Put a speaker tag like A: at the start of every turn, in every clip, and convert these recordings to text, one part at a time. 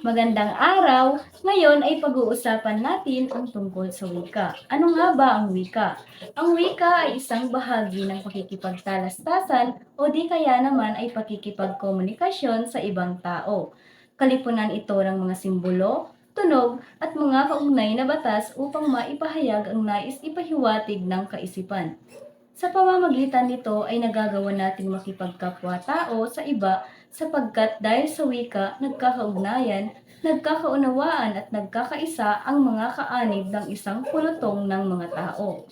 A: Magandang araw! Ngayon ay pag-uusapan natin ang tungkol sa wika. Ano nga ba ang wika? Ang wika ay isang bahagi ng pakikipagtalastasan o di kaya naman ay pakikipagkomunikasyon sa ibang tao. Kalipunan ito ng mga simbolo, tunog at mga kaugnay na batas upang maipahayag ang nais ipahiwatig ng kaisipan. Sa pamamagitan nito ay nagagawa natin makipagkapwa-tao sa iba sapagkat dahil sa wika, nagkakaugnayan, nagkakaunawaan at nagkakaisa ang mga kaanib ng isang pulutong ng mga tao.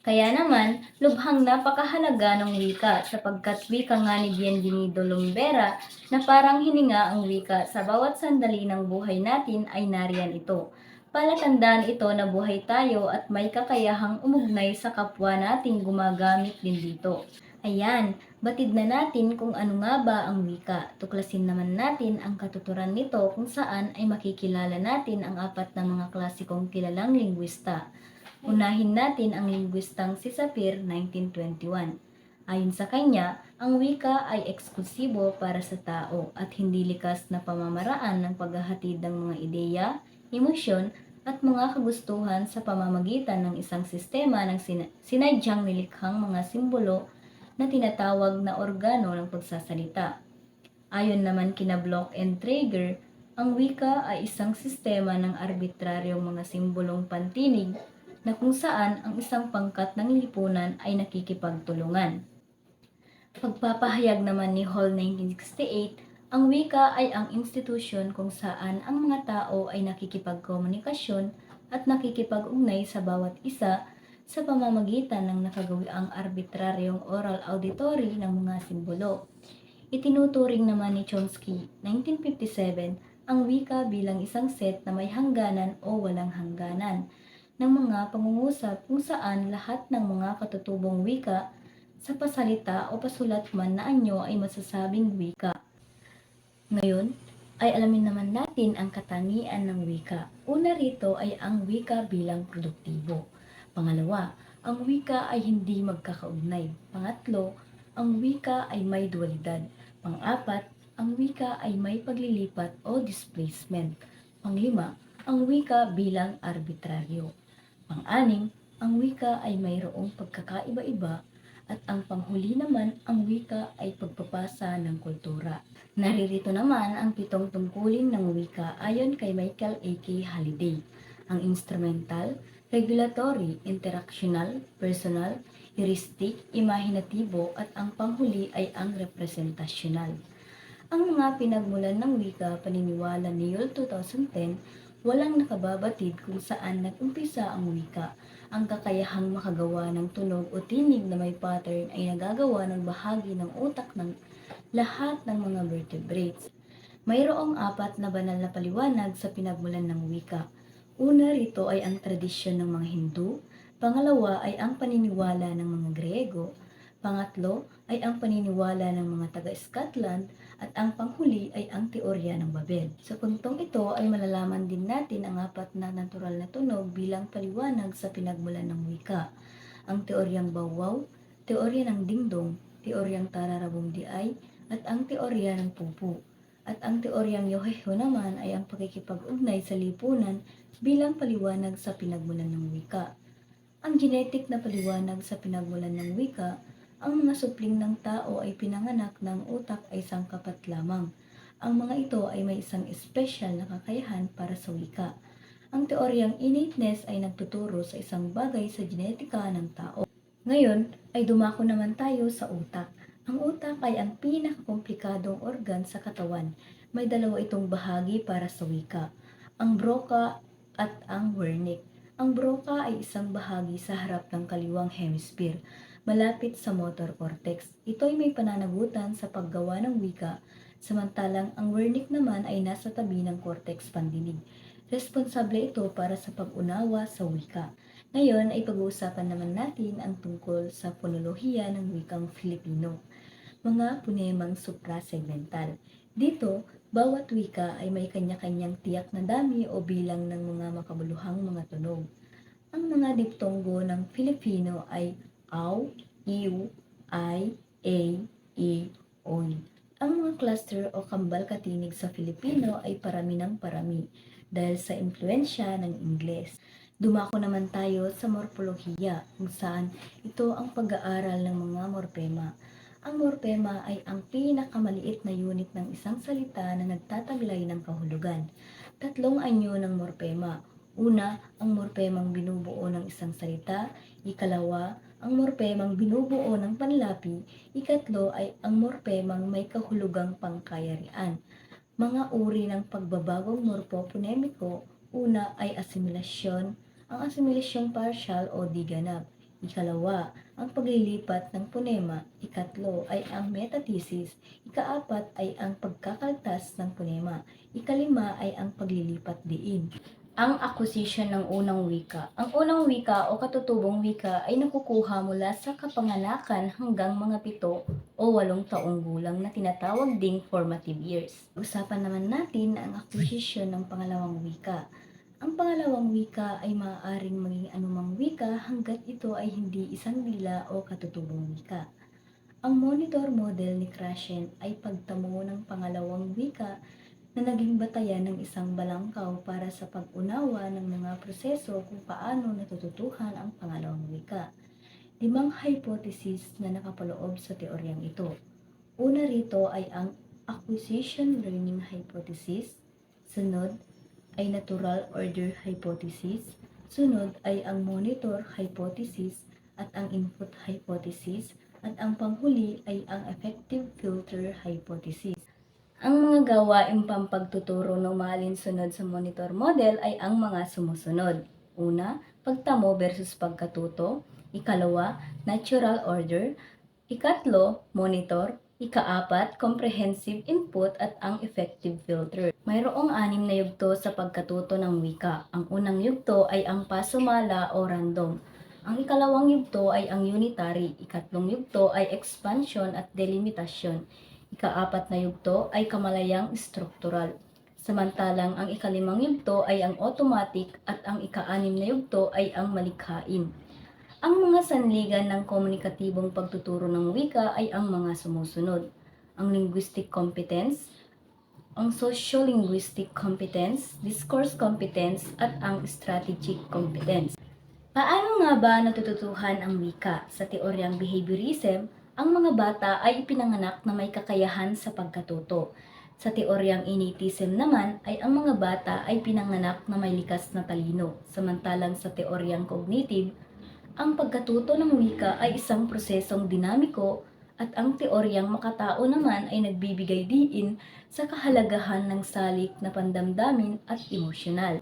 A: Kaya naman, lubhang napakahalaga ng wika sapagkat wika nga ni Bienvenido Lumbera na parang hininga ang wika sa bawat sandali ng buhay natin ay nariyan ito. Palatandaan ito na buhay tayo at may kakayahang umugnay sa kapwa nating gumagamit din dito. Ayan, batid na natin kung ano nga ba ang wika. Tuklasin naman natin ang katuturan nito kung saan ay makikilala natin ang apat na mga klasikong kilalang lingwista. Unahin natin ang lingwistang si Sapir 1921. Ayon sa kanya, ang wika ay eksklusibo para sa tao at hindi likas na pamamaraan ng paghahatid ng mga ideya, emosyon, at mga kagustuhan sa pamamagitan ng isang sistema ng sina- sinadyang nilikhang mga simbolo na tinatawag na organo ng pagsasalita. Ayon naman kina Block and Traeger, ang wika ay isang sistema ng arbitraryong mga simbolong pantinig na kung saan ang isang pangkat ng lipunan ay nakikipagtulungan. Pagpapahayag naman ni Hall 1968, ang wika ay ang institusyon kung saan ang mga tao ay nakikipagkomunikasyon at nakikipag-ugnay sa bawat isa sa pamamagitan ng nakagawiang arbitraryong oral auditory ng mga simbolo. Itinuturing naman ni Chomsky, 1957, ang wika bilang isang set na may hangganan o walang hangganan ng mga pangungusap kung saan lahat ng mga katutubong wika sa pasalita o pasulat man na anyo ay masasabing wika. Ngayon, ay alamin naman natin ang katangian ng wika. Una rito ay ang wika bilang produktibo. Pangalawa, ang wika ay hindi magkakaugnay. Pangatlo, ang wika ay may dualidad. Pang-apat, ang wika ay may paglilipat o displacement. Panglima, ang wika bilang arbitraryo. Pang-anim, ang wika ay mayroong pagkakaiba-iba at ang panghuli naman, ang wika ay pagpapasa ng kultura. Naririto naman ang pitong tungkulin ng wika ayon kay Michael A.K. Halliday. Ang instrumental, regulatory, interactional, personal, heuristic, imahinatibo at ang panghuli ay ang representasyonal. Ang mga pinagmulan ng wika paniniwala ni Yule 2010, walang nakababatid kung saan nag-umpisa ang wika. Ang kakayahang makagawa ng tunog o tinig na may pattern ay nagagawa ng bahagi ng utak ng lahat ng mga vertebrates. Mayroong apat na banal na paliwanag sa pinagmulan ng wika. Una rito ay ang tradisyon ng mga Hindu, pangalawa ay ang paniniwala ng mga Grego, pangatlo ay ang paniniwala ng mga taga-Scotland at ang panghuli ay ang teorya ng Babel. Sa puntong ito ay malalaman din natin ang apat na natural na tunog bilang paliwanag sa pinagmulan ng wika. Ang teoryang bawaw, teorya ng dingdong, teoryang tararabong diay, at ang teorya ng pupu. At ang teoryang yoheho naman ay ang pakikipag-ugnay sa lipunan bilang paliwanag sa pinagmulan ng wika. Ang genetic na paliwanag sa pinagmulan ng wika ang mga supling ng tao ay pinanganak ng utak ay sangkapat lamang. Ang mga ito ay may isang espesyal na kakayahan para sa wika. Ang teoryang innateness ay nagtuturo sa isang bagay sa genetika ng tao. Ngayon ay dumako naman tayo sa utak. Ang utak ay ang pinakakomplikadong organ sa katawan. May dalawa itong bahagi para sa wika. Ang broca at ang wernicke. Ang broca ay isang bahagi sa harap ng kaliwang hemisphere malapit sa motor cortex. Ito ay may pananagutan sa paggawa ng wika, samantalang ang wernicke naman ay nasa tabi ng cortex pandinig. Responsable ito para sa pag-unawa sa wika. Ngayon ay pag-uusapan naman natin ang tungkol sa fonolohiya ng wikang Filipino. Mga punemang suprasegmental. Dito, bawat wika ay may kanya-kanyang tiyak na dami o bilang ng mga makabuluhang mga tunog. Ang mga diptonggo ng Filipino ay aw, iw, ay, a, i, oy. Ang mga cluster o kambal katinig sa Filipino ay parami ng parami dahil sa impluensya ng Ingles. Dumako naman tayo sa morpolohiya kung saan ito ang pag-aaral ng mga morpema. Ang morpema ay ang pinakamaliit na unit ng isang salita na nagtataglay ng kahulugan. Tatlong anyo ng morpema. Una, ang morpemang binubuo ng isang salita. Ikalawa, ang morpemang binubuo ng panlapi. Ikatlo ay ang morpemang may kahulugang pangkayarian. Mga uri ng pagbabagong morpoponemiko, una ay asimilasyon, ang asimilasyong partial o di ganap. Ikalawa, ang paglilipat ng ponema. Ikatlo ay ang metathesis. Ikaapat ay ang pagkakaltas ng ponema. Ikalima ay ang paglilipat diin. Ang acquisition ng unang wika. Ang unang wika o katutubong wika ay nakukuha mula sa kapanganakan hanggang mga pito o walong taong gulang na tinatawag ding formative years. Usapan naman natin ang acquisition ng pangalawang wika. Ang pangalawang wika ay maaaring maging anumang wika hanggat ito ay hindi isang dila o katutubong wika. Ang monitor model ni Krashen ay pagtamo ng pangalawang wika na naging batayan ng isang balangkaw para sa pag-unawa ng mga proseso kung paano natututuhan ang pangalawang wika. Limang hypothesis na nakapaloob sa teoryang ito. Una rito ay ang acquisition learning hypothesis, sunod ay natural order hypothesis, sunod ay ang monitor hypothesis at ang input hypothesis, at ang panghuli ay ang effective filter hypothesis. Ang mga gawaing pampagtuturo ng malinsunod sa monitor model ay ang mga sumusunod. Una, pagtamo versus pagkatuto. Ikalawa, natural order. Ikatlo, monitor. Ikaapat, comprehensive input at ang effective filter. Mayroong anim na yugto sa pagkatuto ng wika. Ang unang yugto ay ang pasumala o random. Ang ikalawang yugto ay ang unitary. Ikatlong yugto ay expansion at delimitasyon. Ikaapat na yugto ay kamalayang struktural. Samantalang ang ikalimang yugto ay ang automatic at ang ikaanim na yugto ay ang malikhain. Ang mga sanligan ng komunikatibong pagtuturo ng wika ay ang mga sumusunod. Ang linguistic competence, ang socio-linguistic competence, discourse competence, at ang strategic competence. Paano nga ba natututuhan ang wika? Sa teoryang behaviorism, ang mga bata ay ipinanganak na may kakayahan sa pagkatuto. Sa teoryang innatism naman ay ang mga bata ay pinanganak na may likas na talino. Samantalang sa teoryang cognitive, ang pagkatuto ng wika ay isang prosesong dinamiko at ang teoryang makatao naman ay nagbibigay diin sa kahalagahan ng salik na pandamdamin at emosyonal.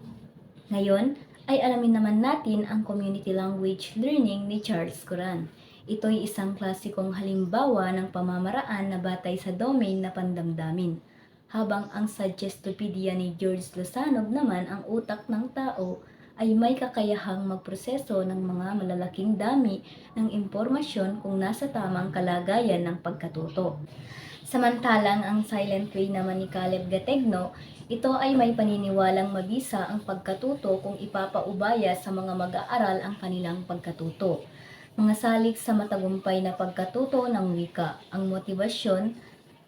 A: Ngayon, ay alamin naman natin ang community language learning ni Charles Coran. Ito ay isang klasikong halimbawa ng pamamaraan na batay sa domain na pandamdamin. Habang ang Suggestopedia ni George Losanov naman ang utak ng tao ay may kakayahang magproseso ng mga malalaking dami ng impormasyon kung nasa tamang kalagayan ng pagkatuto. Samantalang ang silent way naman ni Caleb Gategno, ito ay may paniniwalang mabisa ang pagkatuto kung ipapaubaya sa mga mag-aaral ang kanilang pagkatuto. Mga salik sa matagumpay na pagkatuto ng wika, ang motibasyon,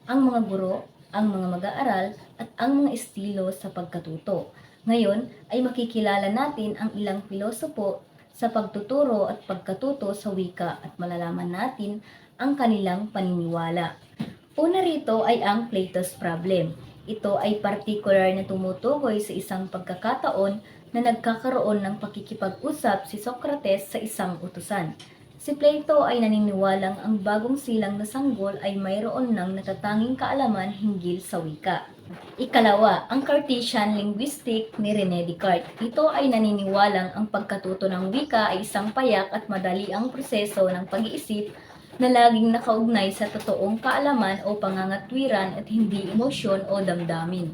A: ang mga guro, ang mga mag-aaral, at ang mga estilo sa pagkatuto. Ngayon ay makikilala natin ang ilang pilosopo sa pagtuturo at pagkatuto sa wika at malalaman natin ang kanilang paniniwala. Una rito ay ang Plato's problem. Ito ay partikular na tumutukoy sa isang pagkakataon na nagkakaroon ng pakikipag-usap si Socrates sa isang utusan. Si Plato ay naniniwalang ang bagong silang na sanggol ay mayroon ng natatanging kaalaman hinggil sa wika. Ikalawa, ang Cartesian linguistic ni René Descartes. Ito ay naniniwalang ang pagkatuto ng wika ay isang payak at madali ang proseso ng pag-iisip na laging nakaugnay sa totoong kaalaman o pangangatwiran at hindi emosyon o damdamin.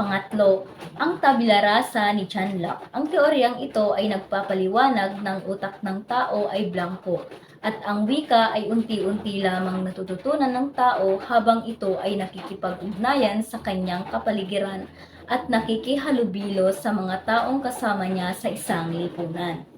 A: Pangatlo, ang tabula rasa ni Chan Locke. Ang teoryang ito ay nagpapaliwanag ng utak ng tao ay blanco at ang wika ay unti-unti lamang natututunan ng tao habang ito ay nakikipag-ugnayan sa kanyang kapaligiran at nakikihalubilo sa mga taong kasama niya sa isang lipunan.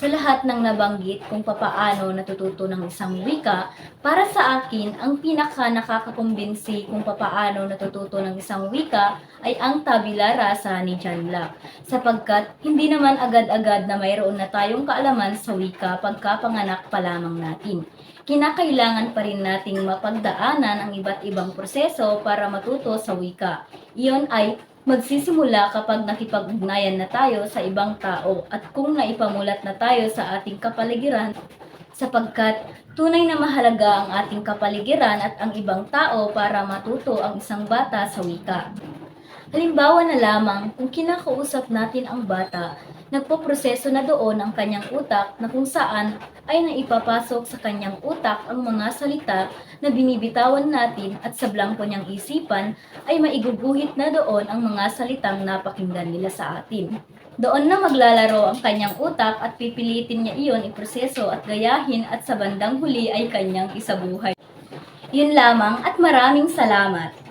A: Sa lahat ng nabanggit kung papaano natututo ng isang wika, para sa akin, ang pinaka nakakakumbinsi kung papaano natututo ng isang wika ay ang tabula rasa ni John Locke. Sapagkat hindi naman agad-agad na mayroon na tayong kaalaman sa wika pagkapanganak pa lamang natin. Kinakailangan pa rin nating mapagdaanan ang iba't ibang proseso para matuto sa wika. Iyon ay magsisimula kapag nakipag-ugnayan na tayo sa ibang tao at kung naipamulat na tayo sa ating kapaligiran sapagkat tunay na mahalaga ang ating kapaligiran at ang ibang tao para matuto ang isang bata sa wika. Halimbawa na lamang kung kinakausap natin ang bata, nagpoproseso na doon ang kanyang utak na kung saan ay naipapasok sa kanyang utak ang mga salita na binibitawan natin at sa blanko niyang isipan ay maiguguhit na doon ang mga salitang napakinggan nila sa atin. Doon na maglalaro ang kanyang utak at pipilitin niya iyon iproseso at gayahin at sa bandang huli ay kanyang isabuhay. Yun lamang at maraming salamat.